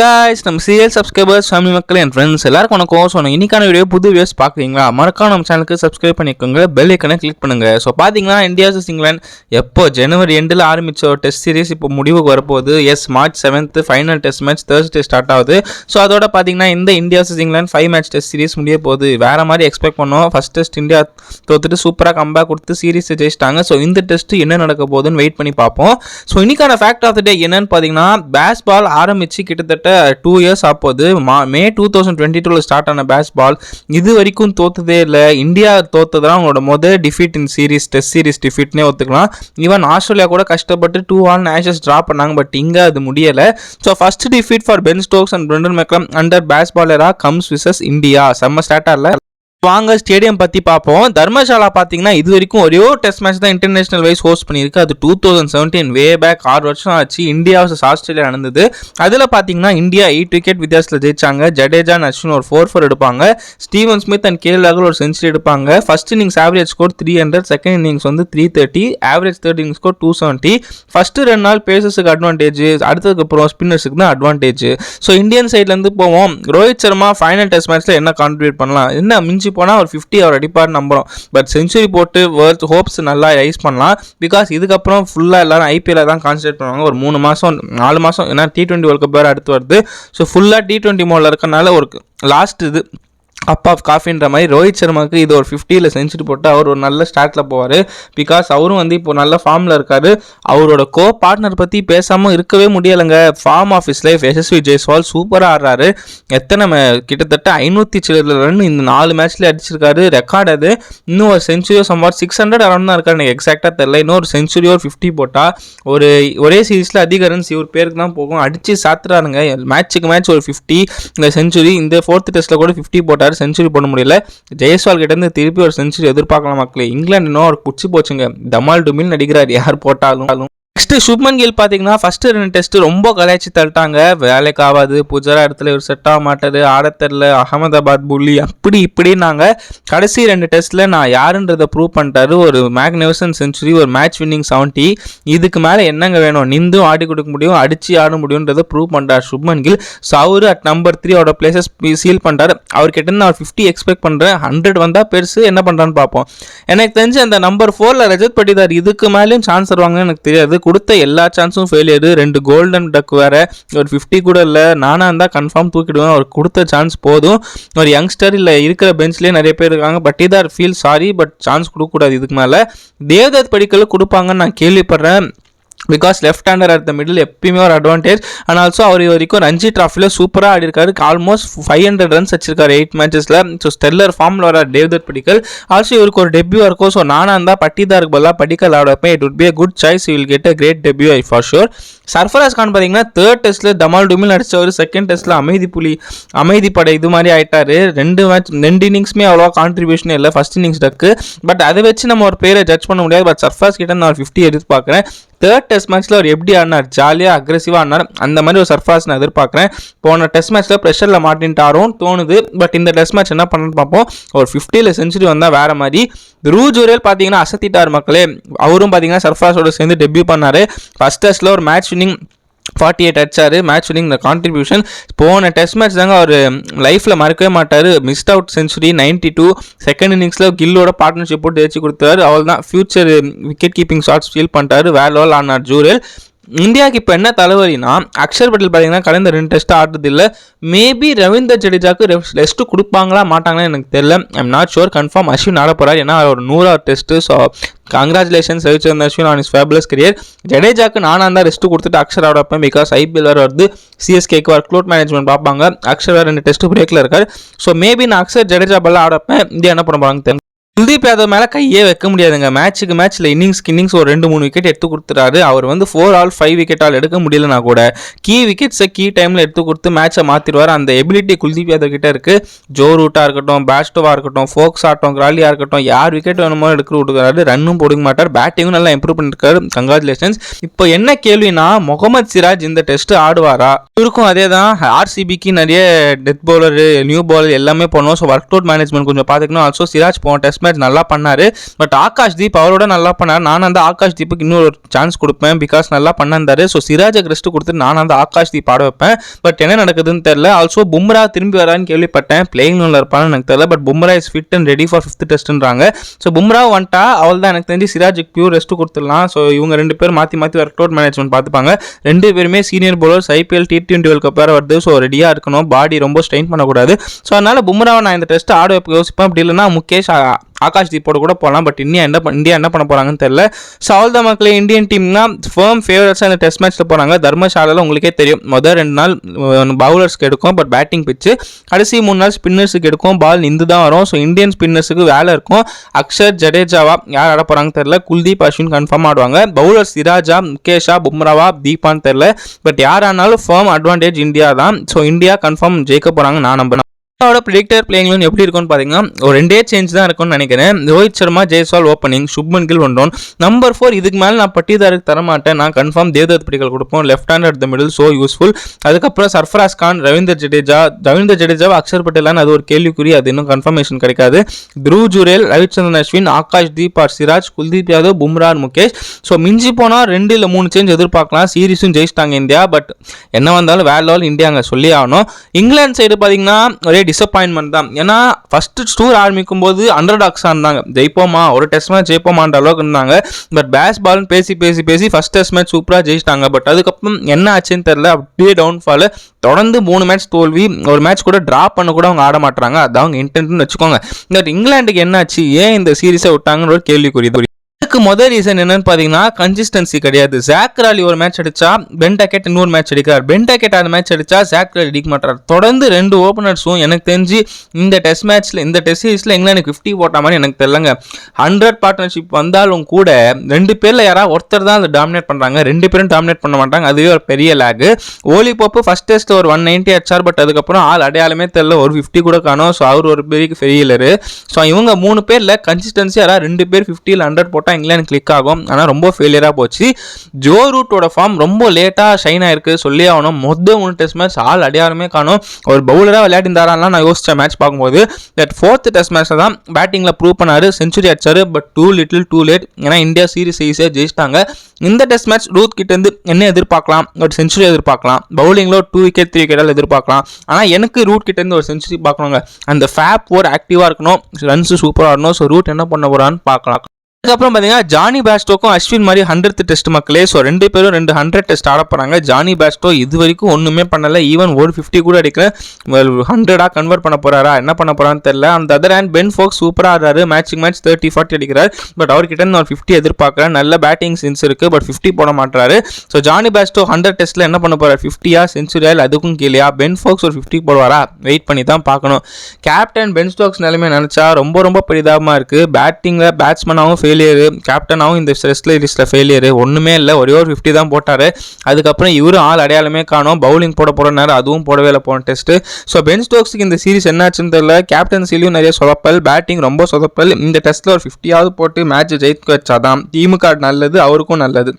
Guys நம்ம serial subscribers family மக்கள் என் friends எல்லாருக்கும் வணக்கம். ஸோ நான் இன்னைக்கான வீடியோ புது வீடியோஸ் பார்க்குறீங்களா? மறக்காம நம்ம சேனலுக்கு சப்ஸ்கிரைப் பண்ணிக்கோங்க. பெல் ஐக்கனை கிளிக் பண்ணுங்க. ஸோ பார்த்தீங்கன்னா இந்தியா vs இங்கிலாந்து எப்போ ஜனவரி எண்டில் ஆரம்பித்த ஒரு டெஸ்ட் சீரிஸ் இப்போ முடிவுக்கு வரப்போகுது. Yes March seventh final test match Thursday start ஆகுது. ஸோ அதோட பார்த்தீங்கன்னா இந்த India vs England five match test series முடிய போகுது. வேறு மாதிரி எக்ஸ்பெக்ட் பண்ணோம். ஃபஸ்ட் டெஸ்ட் இந்தியா தோத்துட்டு சூப்பராக கம்பேக் கொடுத்து சீரிஸை ஜெயிச்சிட்டாங்க. ஸோ இந்த டெஸ்ட் என்ன நடக்க போகுதுன்னு வெயிட் பண்ணி பார்ப்போம். ஸோ இன்னைக்கான ஃபேக்ட் ஆஃப் த டே என்னன்னு பார்த்தீங்கன்னா பேஸ்பால் பால் கிட்டத்தட்ட கிட்டத்தட்ட டூ இயர்ஸ் ஆப்போது. மா மே டூ தௌசண்ட் டுவெண்ட்டி டூவில் ஸ்டார்ட் ஆன பேட்ச் பால் இது வரைக்கும் தோத்ததே இல்லை. இந்தியா தோத்ததான் அவங்களோட மொதல் defeat in series test series டிஃபீட்னே ஒத்துக்கலாம். ஈவன் ஆஸ்திரேலியா கூட கஷ்டப்பட்டு டூ ஆல் நேஷஸ் ட்ரா பண்ணாங்க. பட் இங்கே அது முடியலை. So first defeat for Ben Stokes and Brendon McCullum under batch பாலரா கம்ஸ் விசஸ் இந்தியா செம்ம ஸ்டார்டரில் வாங்க ஸ்டேடியம் பற்றி பார்ப்போம். தர்மசாலா பார்த்தீங்கன்னா இது வரைக்கும் ஒரே ஒரு டெஸ்ட் மேட்ச் தான் இன்டர்நேஷனல் வைஸ் ஹோஸ்ட் பண்ணியிருக்கு. அது two thousand seventeen way back ஆறு வருஷம் ஆச்சு. இந்தியா வர்சஸ் ஆஸ்திரேலியா நடந்தது. அதில் பார்த்தீங்கன்னா இந்தியா எயிட் விக்கெட் வித்தியாசத்தில் ஜெயிச்சாங்க. ஜடேஜா அஸ்வின் ஒரு ஃபோர் ஃபோர் எடுப்பாங்க. Steven Smith and K L ராகுல் ஒரு செஞ்சுரி எடுப்பாங்க. First innings average score three hundred second innings வந்து three thirty average third innings score two seventy first ரெண்டு நாள் பேசஸுக்கு அட்வான்டேஜ் அடுத்ததுக்கு அப்புறம் ஸ்பின்னர்ஸுக்கு தான் அட்வான்டேஜ் ஸோ இந்தியன் சைட்லேருந்து போவோம். ரோஹித் சர்மா ஃபைனல் டெஸ்ட் மேட்ச்சில் என்ன கான்ட்ரிபியூட் பண்ணலாம்? என்ன மிஞ்சி போனால் ஒரு ஃபிஃப்டி அவர் அடிப்பார் நம்புகிறோம் பட் செஞ்சுரி போட்டு வேர்ல்ட் ஹோப்ஸ் நல்லா ரைஸ் பண்ணலாம். பிகாஸ் இதுக்கப்புறம் ஃபுல்லாக எல்லாரும் ஐபிஎல்ல தான் கான்சன்ட்ரேட் பண்ணுவாங்க. ஒரு மூணு மாதம் நாலு மாதம் ஏன்னா டி டுவெண்ட்டி வேர்ல்ட் கப் வேறு அடுத்து வருது. ஸோ ஃபுல்லாக டி டுவெண்ட்டி மோடில் இருக்கனால ஒரு லாஸ்ட் இது. அப் ஆஃப் காஃபின்ற மாதிரி ரோஹித் சர்மாவுக்கு இது ஒரு ஃபிஃப்டியில் செஞ்சுரி போட்டு அவர் ஒரு நல்ல ஸ்டார்ட்டில் போவார். பிகாஸ் அவரும் வந்து இப்போ நல்ல ஃபார்மில் இருக்கார். அவரோட கோ பார்ட்னர் பற்றி பேசாமல் இருக்கவே முடியலைங்க. Form of is life எஸ்எஸ்வி Jaiswal சூப்பராக ஆடுறாரு. எத்தனை கிட்டத்தட்ட ஐநூற்றி சில ரன் இந்த நாலு மேட்ச்லேயே அடிச்சிருக்காரு. ரெக்கார்ட் அது. இன்னும் ஒரு செஞ்சுரியோ சம்பார் சிக்ஸ் ஹண்ட்ரட் அரௌண்ட் தான் இருக்காரு. எனக்கு எக்ஸாக்டாக தெரில இன்னும் ஒரு செஞ்சுரியோ ஒரு ஃபிஃப்டி போட்டால் ஒரு ஒரே சீரீஸில் அதிக ரன்ஸ் இவர் பேருக்கு தான் போகும். அடித்து சாத்துறாருங்க. மேட்ச்சுக்கு மேட்ச் ஒரு ஃபிஃப்டி இந்த செஞ்சுரி இந்த ஃபோர்த் டெஸ்ட்டில் கூட ஃபிஃப்டி போட்டார். செஞ்சுரி போட முடியல. ஜெயஸ்வால் கிட்ட இருந்து திருப்பி ஒரு செஞ்சுரி எதிர்பார்க்கலாம் மக்களே. இங்கிலாந்து இன்னும் ஒரு குச்சி போச்சுங்க. தமால் டுமில் நடிக்கிறார். யார் போட்டாலும். நெக்ஸ்ட் சுப்மன் கில் பார்த்தீங்கன்னா ஃபர்ஸ்ட் ரெண்டு டெஸ்ட் ரொம்ப கலாய்ச்சி தள்ளிட்டாங்க. வேலைக்கு ஆகாது புஜரா இடத்துல இவர் செட் ஆக மாட்டாரு. ஆட தெரில அகமதாபாத் புள்ளி அப்படி இப்படின்னாங்க. கடைசி ரெண்டு டெஸ்ட்டில் நான் யாருன்றதை ப்ரூவ் பண்ணிட்டாரு. ஒரு மேக்னிவசன் செஞ்சுரி ஒரு மேட்ச் வின்னிங் செவன்ட்டி இதுக்கு மேலே என்னங்க வேணும்? நிந்தும் ஆடி கொடுக்க முடியும் அடித்து ஆட முடியுன்றதை ப்ரூவ் பண்ணுறார் சுப்மன் கில் ஸோ அவரு அட் நம்பர் த்ரீ அவரோட பிளேசஸ் சீல் பண்ணுறாரு அவர்கிட்ட நான் ஃபிஃப்டி எக்ஸ்பெக்ட் பண்ணுறேன் ஹண்ட்ரட் வந்தால் பெருசு என்ன பண்ணுறான்னு பார்ப்போம். எனக்கு தெரிஞ்சு அந்த நம்பர் ஃபோரில் ரஜத் பட்டிதார் இதுக்கு மேலேயும் சான்ஸ் தருவாங்கன்னு எனக்கு தெரியாது. கொடுத்த எல்லா சான்ஸும் ஃபெயிலியர் ரெண்டு கோல்டன் டக் வேற. ஒரு ஃபிஃப்டி கூட இல்லை. நானாக இருந்தால் கன்ஃபார்ம் தூக்கிடுவேன். அவர் கொடுத்த சான்ஸ் போதும். ஒரு யங்ஸ்டர் இல்லை இருக்கிற பெஞ்ச்லேயே நிறைய பேர் இருக்காங்க. But இதார் feel sorry but chance கொடுக்கக்கூடாது இதுக்கு மேலே. தேவதத் படிக்கல கொடுப்பாங்கன்னு நான் கேள்விப்படுறேன். Because left hander at the middle எப்பயுமே ஒரு அட்வான்டேஜ் அண்ட் ஆல்சோ அவர் வரைக்கும் ரஞ்சி ட்ராஃபியில் சூப்பராக ஆடிருக்காரு. ஆல்மோஸ்ட் ஃபைவ் ஹண்ட்ரட் ரன்ஸ் வச்சிருக்காரு எயிட் மேட்சஸில் ஸோ ஸ்டெல்லர் ஃபார்மில் வர டேவிட் படிக்கல் ஆல்சோ இவருக்கு ஒரு டெபியூ இருக்கும் ஸோ நானாக இருந்தால் பட்டிதாருக்கு பதிலாக Padikkal ஆடப்பேன் it would be a good choice will get a great debut I for sure Sarfaraz Khan பார்த்தீங்கன்னா தேர்ட் டெஸ்ட்டில் தமால் டுமில் அடிச்சவர் செகண்ட் டெஸ்ட்டில் அமைதி புலி அமைதி படை இது மாதிரி ஆயிட்டாரு. ரெண்டு மேட்ச் ரெண்டு இன்னிங்ஸுமே அவ்வளோவா கான்ட்ரிபியூஷன் இல்லை. ஃபர்ஸ்ட் இன்னிங்ஸ் டக்கு. பட் அதை வச்சு நம்ம ஒரு பேரை ஜட்ஜ் பண்ண முடியாது. பட் சர்ஃபாஸ் கிட்ட நான் ஃபிஃப்டி எதிர்பார்க்குறேன் தேர்ட் டெஸ்ட் மேட்ச்சில் அவர் எப்படி ஆடினார்? ஜாலியாக அக்ரெசிவாக ஆடினார்? அந்த மாதிரி ஒரு சர்ஃபாஸ் நான் எதிர்பார்க்குறேன். போன டெஸ்ட் மேட்ச்சில் ப்ரெஷரில் மாட்டின்ட்டாரும் தோணுது. பட் இந்த டெஸ்ட் மேட்ச் என்ன பண்ணணும்னு பார்ப்போம். ஒரு ஃபிஃப்டியில் செஞ்சுரி வந்தால் வேற மாதிரி. ரூ ஜூரியல் பார்த்தீங்கன்னா அசத்திட்டார் மக்களே. அவரும் பார்த்தீங்கன்னா சர்ஃபாஸோட சேர்ந்து டெபியூ பண்ணார். ஃபர்ஸ்ட் டெஸ்ட்டில் ஒரு மேட்ச் வின்னிங் ஃபார்ட்டி எயிட் அடிச்சார். மேட்ச் வின்னிங் இந்த கான்ட்ரிபியூஷன் போன டெஸ்ட் மேட்ச் தாங்க அவர் லைஃப்பில் மறக்கவே மாட்டார். Missed out century ninety two second இன்னிங்ஸில் கில்லோட பார்ட்னர்ஷிப் போட்டு ஜெயிச்சு கொடுத்தாரு. அவள் தான் future wicket keeping shots feel பண்ணிட்டாரு. வேர் லெவல் ஆனார் ஜூரல். இந்தியாவுக்கு இப்போ என்ன தலைவலினா அக்ஷர் பட்டேல் பார்த்தீங்கன்னா கடந்த ரெண்டு டெஸ்ட் ஆடுறது இல்லை. மேபி ரவீந்தர் ஜடேஜாக்கு ரெஸ்ட் கொடுப்பாங்களா மாட்டாங்களா எனக்கு தெரியல. I'm not sure confirm Ashwin ஆட போகிறார் ஏன்னா அவர் ஒரு நூறாவது test so congratulations Ravichandran Ashwin on his fabulous career ஜடேஜாக்கு நானாக இருந்தால் ரெஸ்ட் கொடுத்துட்டு அக்ஷர் ஆட வைப்பேன் பிகாஸ் ஐபிஎல் வேறு வருது. சிஎஸ்கேக்கு ஒர்க் லோட் மேனேஜ்மெண்ட் பார்ப்பாங்க. அக்ஷர் வேறு ரெண்டு டெஸ்ட் பிரேக்கில் இருக்கார். ஸோ மேபி நான் அக்ஷர் ஜடேஜா பல்ல ஆட வைப்பேன். இந்தியா என்ன பண்ண போகிறாங்க குல்தீப் யாதவ் மேலே கையே வைக்க முடியாதுங்க. மேட்ச்சுக்கு மேட்ச்சில் இன்னிங்ஸ்க்கு இன்னிங்ஸ் ஒரு ரெண்டு மூணு விக்கெட் எடுத்து கொடுத்துறாரு. அவர் வந்து ஃபோர் ஆல் ஃபைவ் விக்கெட்டால் எடுக்க முடியலனா கூட கீ விக்கெட்ஸை கீ டைமில் எடுத்து கொடுத்து மேட்சை மாற்றிடுவார் அந்த எபிலிட்டி குல்தீப் யாதவ் கிட்டே இருக்குது ஜோ ரூட்டாக இருக்கட்டும் பேஸ்டோவாக இருக்கட்டும் ஃபோக்ஸ் ஆட்டம் கிராலியாக இருக்கட்டும் யார் விக்கெட் வேணுமோ எடுக்க விட்டுக்கிறாரு ரன்னும் போடுக்க மாட்டார். பேட்டிங்கும் நல்லா இம்ப்ரூவ் பண்ணிருக்காரு. கங்க்ராச்சுலேஷன்ஸ் இப்போ என்ன கேள்வினா முகமது சிராஜ் இந்த டெஸ்ட் ஆடுவாரா? இவருக்கும் அதே தான் ஆர்சிபிக்கு நிறைய டெத் பவுலர் நியூ பவுலர் எல்லாமே போனோம் ஸோ ஒர்க் அவுட் மேனேஜ்மெண்ட் கொஞ்சம் பார்த்துக்கணும். ஆல்சோ சிராஜ் போன டெஸ்ட் மேட்ச் நல்லா பண்ணார். பட் ஆகாஷ் தீப் அவரோட நல்லா பண்ணார். நான் அந்த ஆகாஷ் தீப்புக்கு இன்னொரு சான்ஸ் கொடுப்பேன். பிகாஸ் நல்லா பண்ணிருந்தாரு ஸோ சிராஜுக்கு ரெஸ்ட் கொடுத்து நான் அந்த ஆகாஷ் தீப் ஆட வைப்பேன். பட் என்ன நடக்குதுன்னு தெரியல. ஆல்சோ பும்ரா திரும்பி வரான்னு கேள்விப்பட்டேன். பிளேயிங் ஒன்ல இருப்பான்னு எனக்கு தெரியல. But Bumrah is fit and ready for fifth டெஸ்ட்ன்றாங்க so Bumrah வந்துட்டா. அவள் தான் எனக்கு தெரிஞ்சு சிராஜுக்கு பியூர் ரெஸ்ட் கொடுத்துடலாம். ஸோ இவங்க ரெண்டு பேரும் மாற்றி மாற்றி ஒர்க் அவுட் மேனேஜ்மெண்ட் பார்த்துப்பாங்க. ரெண்டு பேருமே senior bowlers IPL T twenty world cup வேறு வருது. ஸோ ரெடியாக இருக்கணும். பாடி ரொம்ப ஸ்ட்ரெயின் பண்ணக்கூடாது. ஸோ அதனால் பும்ராவை நான் இந்த டெஸ்ட் ஆட வைப்ப யோசிப்பேன். அப்படி இல்லைன்னா முகேஷ் ஆகாஷ் தீப்போட கூட போகலாம் பட் இந்தியா என்ன இந்தியா என்ன பண்ண போகிறாங்கன்னு தெரியல. ஸோ அவள் தான் மக்களே இந்தியன் டீம்னா ஃபேம் ஃபேவரட்ஸாக இந்த டெஸ்ட் மேட்ச்சில் போகிறாங்க தர்மசாலாவில் உங்களுக்கே தெரியும். முதல் ரெண்டு நாள் பவுலர்ஸ்க்கு எடுக்கும் பட் பேட்டிங் பிச்சு கடைசி மூணு நாள் ஸ்பின்னர்ஸுக்கு எடுக்கும். பால் நின்று தான் வரும் ஸோ இந்தியன் ஸ்பின்னர்ஸுக்கு வேலை இருக்கும். அக்ஷர் ஜடேஜாவா யார் ஆட போகிறாங்கன்னு தெரியல. குல்தீப் அஸ்வின் கன்ஃபார்ம் ஆடுவாங்க. பவுலர்ஸ் சிராஜா முகேஷா பும்ராவா தீபான்னு தெரியல. பட் யார் ஆனாலும் ஃபேம் அட்வான்டேஜ் இந்தியா தான். ஸோ இந்தியா கன்ஃபார்ம் ஜெயிக்க போகிறாங்க நான் நம்புறேன். அவரோட ப்ரிடிக்டர் பிளேயிங் எப்படி இருக்கும்னு பார்த்தீங்கன்னா ஒரு ரெண்டே சேஞ்ச் தான் இருக்கும்னு நினைக்கிறேன். ரோஹித் சர்மா ஜெய்ஸ்வால் ஓப்பனிங் சுப்மன் கில் ஒன்றோன். நம்பர் ஃபோர் இதுக்கு மேலே நான் பட்டிதாருக்கு தர மாட்டேன் நான் கன்ஃபார்ம் தேவதத் பிடிக்கல் கொடுப்போம். Left hand at the middle so useful அதுக்கப்புறம் சர்ஃபராஸ் கான் ரவீந்தர் ஜடேஜா. ரவீந்தர் ஜடேஜாவை அக்ஷர் பட்டேலான்னு அது ஒரு கேள்விக்குறி அது இன்னும் கன்ஃபர்மேஷன் கிடைக்காது. த்ரூ ஜுரேல் ரவிச்சந்திரன் அஸ்வின் ஆகாஷ் தீப் ஆர் சிராஜ் குல்தீப் யாதவ் பும்ரா முகேஷ். ஸோ மிஞ்சி போனால் ரெண்டு இல்லை மூணு சேஞ்ச் எதிர்பார்க்கலாம். சீரிஸும் ஜெயிச்சிட்டாங்க இந்தியா பட் என்ன வந்தாலும் வேற லெவல் இந்தியாங்க சொல்லி ஆகணும். இங்கிலாந்து சைடு பார்த்தீங்கன்னா ஒரே டிசப்பாயின்மெண்ட் தான். ஏன்னா ஃபஸ்ட்டு டூர் ஆரம்பிக்கும் போது அண்டர் டாக்ஸாக இருந்தாங்க ஜெயிப்போமா? ஒரு டெஸ்ட் மேட்ச் ஜெயிப்போமான்ற அளவுக்கு இருந்தாங்க. பட் பேஸ் பால்னு பேசி பேசி பேசி ஃபஸ்ட் டெஸ்ட் மேட்ச் சூப்பராக ஜெயிச்சிட்டாங்க. பட் அதுக்கப்புறம் என்ன ஆச்சுன்னு தெரில அப்படியே டவுன்ஃபால் தொடர்ந்து மூணு மேட்ச் தோல்வி ஒரு மேட்ச் கூட ட்ரா பண்ண கூட அவங்க ஆட மாட்டாங்க அதான் அவங்க இன்டென்ட்னு வச்சுக்கோங்க. பட் இங்கிலாந்துக்கு என்னாச்சு? ஏன் இந்த சீரீஸை விட்டாங்கன்னு ஒரு கேள்விக்குறி இதுக்கு முதல் ரீசன் என்னன்னு பார்த்தீங்கன்னா கன்சிஸ்டன்சி கிடையாது. ஜாக் ராலி ஒரு மேட்ச் அடிச்சா பென் டக்கெட் இன்னொரு மேட்ச் அடிக்கிறார். பென்டாக்கெட் அந்த மேட்ச் அடிச்சா ஜாக்ராலி அடிக்க மாட்டார். தொடர்ந்து ரெண்டு ஓப்பனர்ஸும் எனக்கு தெரிஞ்சு இந்த டெஸ்ட் மேட்ச்ல இந்த டெஸ்ட் சீரிஸ்ல இங்கிலாந்து ஃபிஃப்டி போட்டாமல் எனக்கு தெரியலங்க. ஹண்ட்ரட் பார்ட்னர்ஷிப் வந்தாலும் கூட ரெண்டு பேர்ல யாராவது ஒருத்தர் தான் அதை டாமினேட் பண்றாங்க. ரெண்டு பேரும் டாமினேட் பண்ண மாட்டாங்க. அதுவே ஒரு பெரிய lack Ollie Pope first test ஒரு ஒன் நைன்ட்டி அடிச்சார். பட் அதுக்கப்புறம் ஆள் அடையாளமே தெரியல. ஒரு ஃபிஃப்டி கூட காணும். ஸோ அவர் ஒரு பெரிய ஃபெயிலரு ஸோ இவங்க மூணு பேரில் கன்சிஸ்டன்சி யாராவது ரெண்டு பேர் ஃபிஃப்டியில் ஹண்ட்ரட் போட்டால் இங்கிலாந்து கிளிக் ஆகும். ஆனால் ரொம்ப ஃபெயிலியராக போச்சு. ஜோ ரூட்டோட ஃபார்ம் ரொம்ப லேட்டாக ஷைன் ஆயிருக்கு. சொல்லி ஆகணும். மொத்த மூணு டெஸ்ட் மேட்ச் ஆள் அடையாருமே காணும். ஒரு பவுலராக விளையாடிந்தாரான்லாம் நான் யோசித்த மேட்ச் பார்க்கும்போது. தட் ஃபோர்த் டெஸ்ட் மேட்ச்சில் தான் பேட்டிங்கில் ப்ரூவ் பண்ணார். செஞ்சுரி அடிச்சார். But too little too late ஏன்னா இந்தியா சீரிஸ் ஈஸியாக ஜெயிச்சிட்டாங்க. இந்த டெஸ்ட் மேட்ச் ரூத் கிட்டேருந்து என்ன எதிர்பார்க்கலாம்? ஒரு செஞ்சுரி எதிர்பார்க்கலாம். பவுலிங்கில் டூ விக்கெட் த்ரீ விக்கெட்டால் எதிர்பார்க்கலாம். ஆனால் எனக்கு ரூட் கிட்டேருந்து ஒரு செஞ்சுரி பார்க்கணுங்க. அந்த ஃபேப் ஒரு ஆக்டிவாக இருக்கணும். ரன்ஸ் சூப்பராக இருக்கணும் ஸோ ரூட் என்ன பண்ண போகிறான்னு பார்க்கலாம். அதுக்கப்புறம் பார்த்தீங்கன்னா ஜானி பேஸ்டோக்கும் அஸ்வின் மாதிரி ஹண்ட்ரட் டெஸ்ட் மக்களே ஸோ ரெண்டு பேரும் ரெண்டு ஹண்ட்ரட் டெஸ்ட் ஆட போகிறாங்க ஜானி பேஸ்டோ இது வரைக்கும் ஒன்றுமே பண்ணல. ஈவன் ஒரு ஃபிஃப்டி கூட அடிக்கல. ஹண்ட்ரடாக கன்வெர்ட் பண்ண போகிறாரா என்ன பண்ண போகிறான்னு தெரியல. அந்த அதர் ஹேண்ட் பென் ஃபோக்ஸ் சூப்பராக ஆடுறாரு. மேட்சிங் மேட்ச் தேர்ட்டி ஃபார்ட்டி அடிக்கிறார். பட் அவர்கிட்ட இருந்து ஒரு ஃபிஃப்டி எதிர்பார்க்குறேன் நல்ல பேட்டிங் சென்ஸ் இருக்குது பட் ஃபிஃப்டி போட மாட்டாரு ஸோ ஜானி பேஸ்டோ ஹண்ட்ரட் டெஸ்ட்டில் என்ன பண்ண போகிறார் ஃபிஃப்டியா சென்ச்சுரியா இல்லை அதுக்கும் கீழேயா? பென் ஃபோக்ஸ் ஒரு ஃபிஃப்டி போடுவாரா? வெயிட் பண்ணி தான் பார்க்கணும். கேப்டன் பென் ஸ்டோக்ஸ் நிலைமை நினச்சா ரொம்ப ரொம்ப பெரிதாகமாக இருக்குது பேட்டிங்கில் பேட்ஸ்மனாகவும் ஃபெயிலியரு கேப்டனாகவும் இந்த ஸ்ட்ரெஸ்ல லிஸ்ட்டில் ஃபெயிலியரு ஒன்றுமே இல்லை ஒரே ஒரு ஃபிஃப்டி தான் போட்டார். அதுக்கப்புறம் இவரும் ஆள் அடையாளமே காணும். பவுலிங் போட போகிற நேரம் அதுவும் போடவே இல்லை போன டெஸ்ட்டு ஸோ பென் ஸ்டோக்ஸுக்கு இந்த சீரிஸ் என்னாச்சுன்னு தெரியல. கேப்டன்சிலையும் நிறைய சொதப்பல் பேட்டிங் ரொம்ப சொதப்பல். இந்த டெஸ்ட்டில் ஒரு ஃபிஃப்டியாவது போட்டு மேட்ச் ஜெயிக்க வச்சாதான் டீமுக்கு நல்லது அவருக்கும் நல்லது.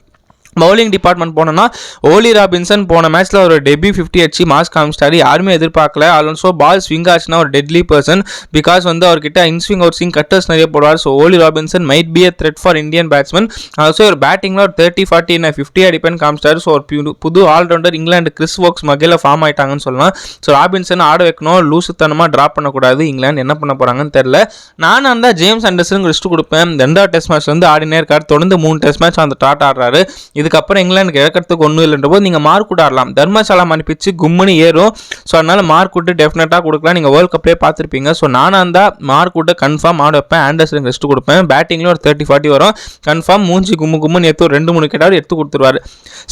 பவுலிங் டிபார்ட்மெண்ட் போனோம்னா ஓலி ராபின்சன் போன மேட்ச்சில் ஒரு டெபி ஃபிஃப்டி அடிச்சு மாஸ் காமிச்சிட்டாரு யாருமே எதிர்பார்க்கல. ஆல்சோ பால் ஸ்விங் ஆச்சுன்னா ஒரு டெட்லி பர்சன் பிகாஸ் வந்து அவர்கிட்ட இன்ஸ்விங் அவுட் ஸ்விங் கட்டர்ஸ் நிறைய போடுவார். So Ollie Robinson might be a threat for Indian batsman also ஒரு பேட்டிங்கில் ஒரு தேர்ட்டி ஃபார்ட்டி என்ன ஃபிஃப்டி அடிப்பேன் காமிச்சிட்டாரு. ஸோ ஒரு புது- ஆல்ரவுண்டர் இங்கிலாந்து கிறிஸ் ஒர்க்ஸ் மகையில் ஃபார்ம் ஆயிட்டாங்கன்னு சொல்லலாம். ஸோ ராபின்சன் ஆட வைக்கணும். லூசுத்தனமாக ட்ராப் பண்ணக்கூடாது. இங்கிலாந்து என்ன பண்ண போகிறாங்கன்னு தெரில நான் அந்த ஜேம்ஸ் அண்டர்சனுக்கு லிஸ்ட் கொடுப்பேன். ரெண்டாவது டெஸ்ட் மேட்ச் வந்து ஆடினே இருக்கார். தொடர்ந்து மூணு டெஸ்ட் மேட்ச் அந்த டாட் ஆடுறாரு. இதுக்கப்புறம் இங்கிலாந்துக்கு இழக்கிறதுக்கு ஒன்றும் இல்லைன்ற போது நீங்கள் மார்க் விட ஆடலாம். தர்மசாலா அனுப்பிச்சு கும்முன்னு ஏறும். ஸோ அதனால் மார்க் விட்டு டெஃபினட்டாக கொடுக்கலாம். நீங்கள் வேர்ல்ட் கப்லேயே பார்த்துருப்பீங்க. ஸோ நானாக இருந்தால் மார்க் விட்டு கன்ஃபார்ம் ஆட வைப்பேன். ஆண்டர்சனுக்கு ரெஸ்ட் கொடுப்பேன். பேட்டிங்கில் ஒரு தேர்ட்டி ஃபார்ட்டி வரும். கன்ஃபார்ம் மூஞ்சி கும்மு கும்முன்னு எடுத்து ஒரு ரெண்டு மூணு கேட்டாவது எடுத்து கொடுத்துருவாரு.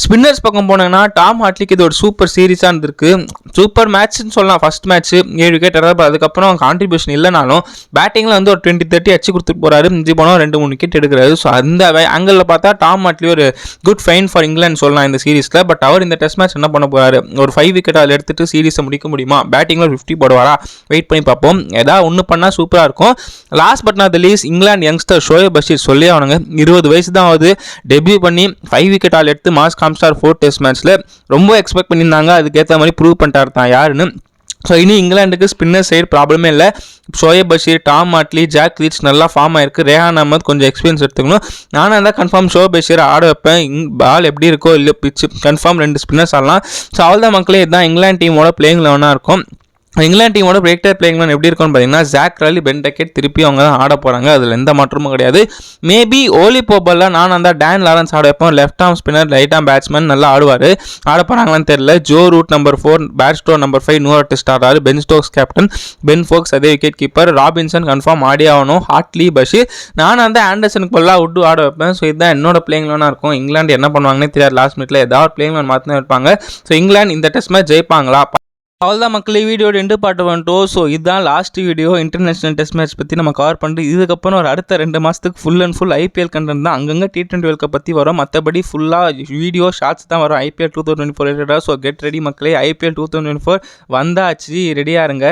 ஸ்பின்னர்ஸ் பக்கம் போனாங்கன்னா டாம் ஹாட்லிக்கு இது ஒரு சூப்பர் சீரிஸாக இருந்திருக்கு. சூப்பர் மேட்ச்னு சொல்லலாம். ஃபஸ்ட் மேட்ச் ஏழு விக்கெட் அதுக்கப்புறம் கான்ட்ரிபியூஷன் இல்லைனாலும் பேட்டிங்கில் வந்து ஒரு டுவெண்ட்டி தேர்ட்டி அடிச்சு கொடுத்துட்டு போகிறாரு மிஞ்சி போனால் ரெண்டு மூணு விக்கெட் எடுக்கிறாரு. ஸோ அந்த ஆங்கிளில் பார்த்தா டாம் ஹாட்லி ஒரு குட் ஃபைன் ஃபார் இங்கிலாந்து சொல்லலாம் இந்த சீரீஸில் பட் அவர் இந்த டெஸ்ட் மேட்ச் என்ன பண்ண போகிறாரு ஒரு ஃபைவ் விக்கெட் அதில் எடுத்துட்டு சீரீஸை முடிக்க முடியுமா? பேட்டிங்கில் ஒரு ஃபிஃப்டி போடுவாரா? வெயிட் பண்ணி பார்ப்போம். ஏதாவது ஒன்று பண்ணால் சூப்பராக இருக்கும். Last but not least England youngster Shoaib Bashir சொல்லி அவனுங்க இருபது வயசு தான் ஆகுது. டெபியூ பண்ணி ஃபைவ் விக்கெட் ஆல் எடுத்து மாஸ் காம்ஸ்டார் ஃபோர் டெஸ்ட் மேட்ச்சில் ரொம்ப எக்ஸ்பெக்ட் பண்ணியிருந்தாங்க. அதுக்கேற்ற மாதிரி ப்ரூவ் பண்ணிட்டாரு தான் யாருன்னு. ஸோ இனி இங்கிலாந்துக்கு ஸ்பின்னர் சைடு ப்ராப்ளமே இல்லை. Shoaib Bashir Tom Hartley Jack Leach நல்லா ஃபார்ம் ஆயிருக்கு. ரேஹான் அஹமத் கொஞ்சம் எக்ஸ்பீரியன்ஸ் எடுத்துக்கணும். நானும் இருந்தால் கன்ஃபார்ம் ஷோ பஷீர் ஆட வைப்பேன். இங் பால் எப்படி இருக்கோ இல்லை பிச்சு கன்ஃபார்ம் ரெண்டு ஸ்பின்னர்ஸ் ஆடலாம். ஸோ அவள் தான் மக்களே இதுதான் இங்கிலாந்து டீமோட பிளேயிங் லெவனாக இருக்கும். இங்கிலாந்து டீமோட பிரேக்டர் பிளேயிங் எப்படி இருக்கும்னு பார்த்தீங்கன்னா ஜாக் ராலி பென் டக்கெட் திருப்பி அவங்க தான் ஆட போகிறாங்க அதில் எந்த மாற்றமும் கிடையாது. மேபி ஓலி போபலில் நான் அந்த டேன் லாரன்ஸ் ஆட வைப்போம் left arm spinner right arm batsman நல்லா ஆடுவார். ஆட போகிறாங்களான்னு தெரியல. Joe Root number four Bairstow number five நூறு டெஸ்ட் ஆடுறாரு Ben Stokes captain Ben Foakes அதே விக்கெட் கீப்பர் ராபின்சன் கன்ஃபார்ம் ஆடி ஆகணும். ஹாட்லி பஷீர் நான் அந்த ஆண்டர்சனுக்கு பதிலாக உட்டு ஆட வைப்பேன். ஸோ இதுதான் என்னோட பிளேயிங் லோனாக இருக்கும். இங்கிலாந்து என்ன பண்ணுவாங்கன்னே தெரியாது. லாஸ்ட் மினிட்ல ஏதாவது பிளேயிங் லெவன் மாற்றி இருப்பாங்க. ஸோ இங்கிலாந்து இந்த டெஸ்ட் மேட்ச் ஜெயிப்பாங்களா? அவ்வளோதான் மக்களே வீடியோட எண்டு பாட்டு வந்துட்டோம். ஸோ இதுதான் last video international test match பற்றி நம்ம கவர் பண்ணிட்டு இதுக்கப்புறம் ஒரு அடுத்த ரெண்டு மாதத்துக்கு full and full IPL content தான். அங்கங்கே டி டுவெண்ட்டி வேர்ல்ட் கப் பற்றி வரும். மற்றபடி ஃபுல்லாக வீடியோ ஷார்ட்ஸ் தான் வரும். IPL two thousand twenty four so get ready மக்களே. IPL two thousand twenty four வந்தாச்சு. ரெடியாக இருங்க.